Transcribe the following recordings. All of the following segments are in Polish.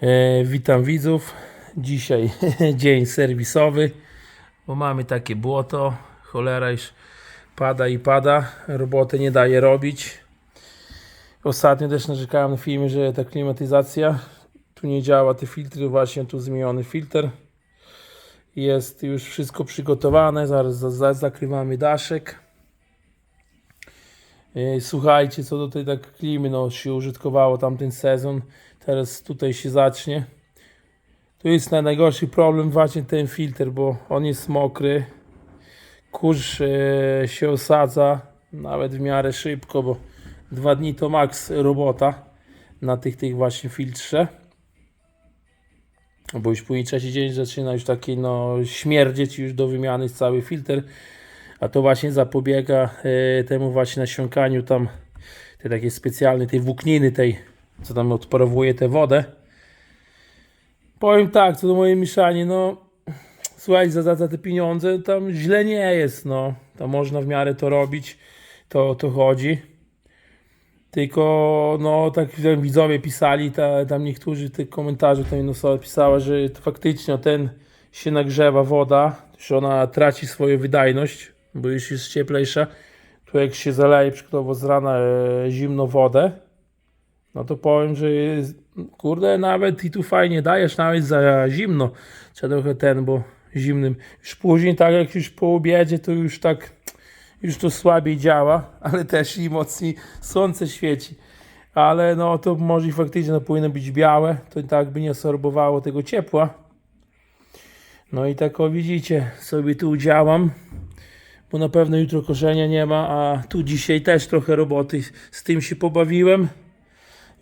E, witam widzów. Dzisiaj dzień serwisowy, bo mamy takie błoto. Cholera już pada i pada. Roboty nie daje robić. Ostatnio też narzekałem na filmie, że ta klimatyzacja tu nie działa, te filtry, właśnie tu zmieniony filtr. Jest już wszystko przygotowane, zaraz za- za- zakrywamy daszek. E, Słuchajcie, co do tej tak klimy, no się użytkowało tamten sezon, teraz tutaj się zacznie. Tu jest na najgorszy problem właśnie ten filtr, bo on jest mokry. Kurz e, się osadza nawet w miarę szybko, bo dwa dni to maks robota na tych, tych właśnie filtrze. Bo już później trzeci dzień zaczyna już taki no śmierdzieć już do wymiany cały filtr. A to właśnie zapobiega e, temu właśnie nasiąkaniu tam tej takiej specjalnej, tej włókniny tej, co tam odparowuje tę wodę. Powiem tak, co do mojej mieszanie, no słuchajcie, za, za, te pieniądze tam źle nie jest, no. Tam można w miarę to robić, to to chodzi. Tylko, no, tak widzowie pisali, ta, tam niektórzy tych komentarzy tam jedna osoba pisała, że faktycznie ten się nagrzewa woda, że ona traci swoją wydajność, bo już jest cieplejsza. Tu jak się zaleje przykładowo z rana e, zimno wodę, no to powiem, że jest, kurde, nawet i tu fajnie dajesz, nawet za zimno. Trzeba trochę ten, bo zimnym. Już później, tak jak już po obiedzie, to już tak, już to słabiej działa, ale też i mocniej słońce świeci. Ale no to może i faktycznie no, powinno być białe, to tak by nie sorbowało tego ciepła. No i tak o widzicie, sobie tu działam, bo na pewno jutro koszenia nie ma, a tu dzisiaj też trochę roboty z tym się pobawiłem.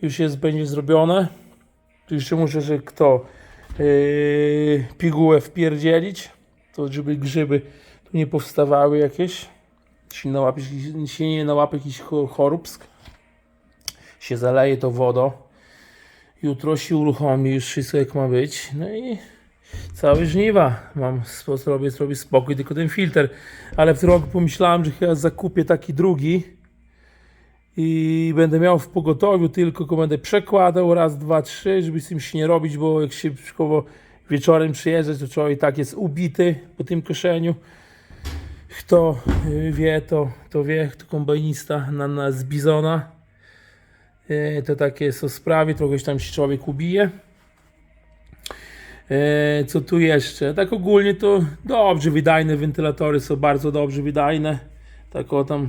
Już jest, będzie zrobione. Tu jeszcze muszę, że kto yy, pigułę wpierdzielić, to żeby grzyby tu nie powstawały jakieś, się, nałapie, się nie nałapie jakiś cho- choróbsk. Się zaleje to wodą. Jutro się uruchomi już wszystko jak ma być. No i całe żniwa. Mam zrobię, zrobię spokój, tylko ten filtr. Ale w tym roku pomyślałem, że chyba zakupię taki drugi i będę miał w pogotowiu tylko, tylko będę przekładał raz, dwa, trzy, żeby z tym się nie robić, bo jak się przykładowo wieczorem przyjeżdżać, to człowiek tak jest ubity po tym koszeniu. Kto y, wie, to, to wie, kto kombajnista na, na z bizona. Y, To takie jest o sprawie, trochę się tam się człowiek ubije. E, Co tu jeszcze? Tak ogólnie to dobrze wydajne wentylatory są bardzo dobrze wydajne. Tak o tam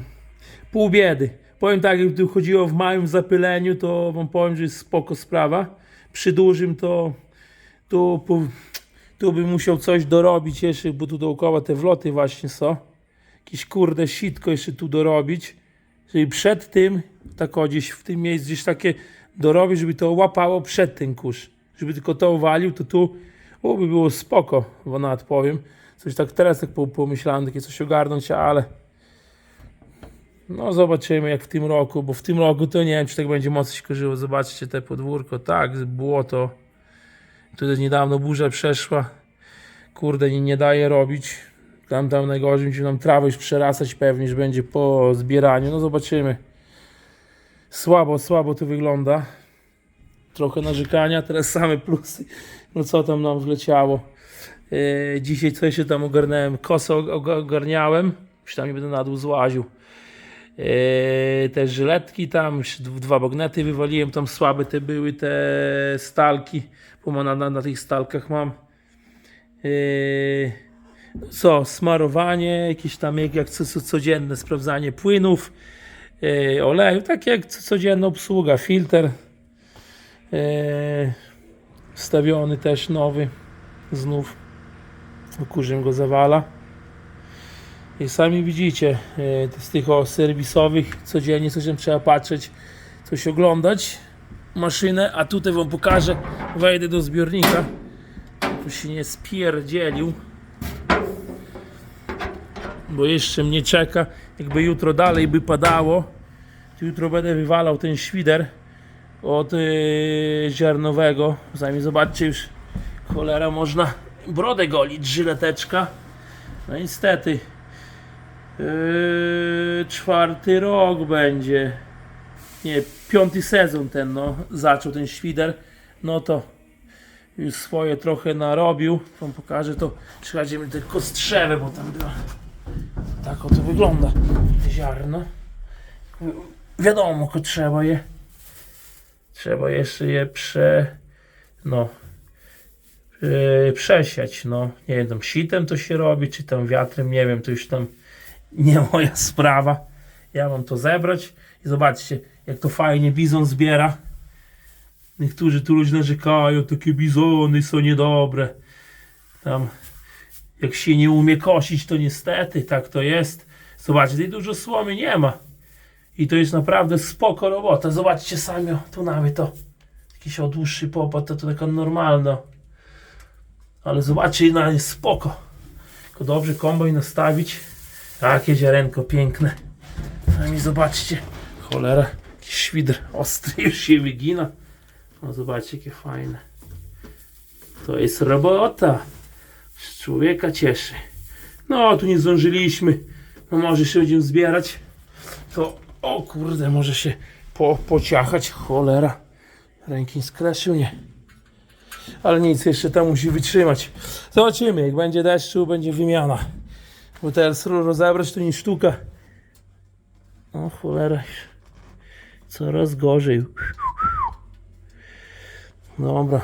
pół biedy. Powiem tak, jak tu chodziło w małym zapyleniu, to wam powiem, że jest spoko sprawa. Przy dużym to tu, tu bym musiał coś dorobić jeszcze, bo tu dookoła te wloty właśnie są. Jakieś kurde sitko jeszcze tu dorobić. Żeby przed tym, tak o gdzieś w tym miejscu gdzieś takie dorobić, żeby to łapało przed ten kurz. Żeby tylko to uwalił, to tu o, by było spoko, bo nawet powiem. Coś tak teraz tak po- pomyślałem, takie coś ogarnąć, ale no zobaczymy jak w tym roku, bo w tym roku to nie wiem, czy tak będzie mocno się korzyło. Zobaczcie te podwórko, tak, błoto. Tu też niedawno burza przeszła. Kurde, nie, nie daje robić. Tam, tam najgorzej będzie nam trawę już przerastać pewnie, że będzie po zbieraniu. No zobaczymy. Słabo, słabo to wygląda. Trochę narzekania, teraz same plusy. No co tam nam wleciało. Yy, dzisiaj coś się tam ogarnąłem. Kosę og- ogarniałem. Już tam będę na dół złaził. Yy, te żyletki tam, dwa bagnety wywaliłem, tam słabe te były te stalki, bo na, na, na tych stalkach mam. Yy, co, smarowanie, jakieś tam jak, jak co, co, codzienne sprawdzanie płynów, oleju, tak jak co, codzienna obsługa, filtr. Yy, wstawiony też nowy, znów kurzem go zawala. I sami widzicie, e, z tych o serwisowych codziennie coś tam trzeba patrzeć, coś oglądać maszynę, a tutaj wam pokażę, wejdę do zbiornika, tu się nie spierdzielił, bo jeszcze mnie czeka, jakby jutro dalej by padało, to jutro będę wywalał ten świder od yy, ziarnowego, sami zobaczcie już, cholera, można brodę golić, żyleteczka, no niestety, Yy, czwarty rok będzie. Nie, piąty sezon ten, no, zaczął ten świder. No to już swoje trochę narobił. Wam pokażę to. Przykładziemy te kostrzewe, bo tam była. Tak oto wygląda ziarno. Wiadomo, ko trzeba je. Trzeba jeszcze je prze. No. Yy, przesiać, no. Nie wiem, tam sitem to się robi, czy tam wiatrem, nie wiem, to już tam nie moja sprawa. Ja mam to zebrać i zobaczcie, jak to fajnie bizon zbiera. Niektórzy tu ludzie narzekają, takie bizony są niedobre. Tam, jak się nie umie kosić, to niestety tak to jest. Zobaczcie, tutaj dużo słomy nie ma. I to jest naprawdę spoko robota. Zobaczcie sami, o, tu nawet to. Jakiś o dłuższy popat, to, to taka normalna. Ale zobaczcie, na jest spoko. Tylko dobrze kombajn nastawić. Takie ziarenko piękne. A mi zobaczcie. Cholera, jakiś świdr ostry już się wygina. No zobaczcie, jakie fajne. To jest robota. Człowieka cieszy. No, tu nie zdążyliśmy. No może się będziemy zbierać. To, o kurde, może się po, pociachać. Cholera. Ręki skreszył, nie. Ale nic, jeszcze tam musi wytrzymać. Zobaczymy, jak będzie deszczu, będzie wymiana. Bo teraz rozebrać to nie sztuka. O cholera. Coraz gorzej. Dobra.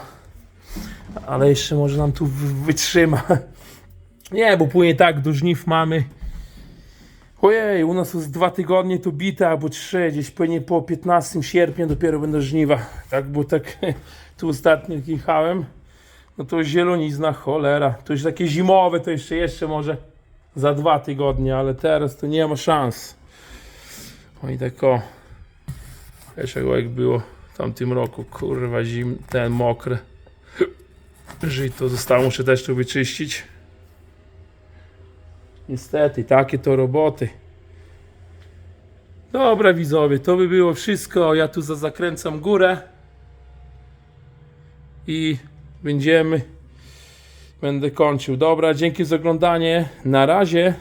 Ale jeszcze może nam tu wytrzyma. Nie, bo później tak, do żniw mamy. Ojej, u nas jest dwa tygodnie to bite, albo trzy, gdzieś pewnie po 15 sierpnia dopiero będą żniwa. Tak, bo tak tu ostatnio jak jechałem, no to zielonizna, cholera. To już takie zimowe, to jeszcze, jeszcze może za dwa tygodnie, ale teraz to nie ma szans. Oj, tak o. Wiesz jak było w tamtym roku, kurwa, zim, ten mokry. Żyto zostało, muszę też tu wyczyścić. Niestety, takie to roboty. Dobra widzowie, to by było wszystko. Ja tu za zakręcam górę. I będziemy. Będę kończył. Dobra, dzięki za oglądanie. Na razie.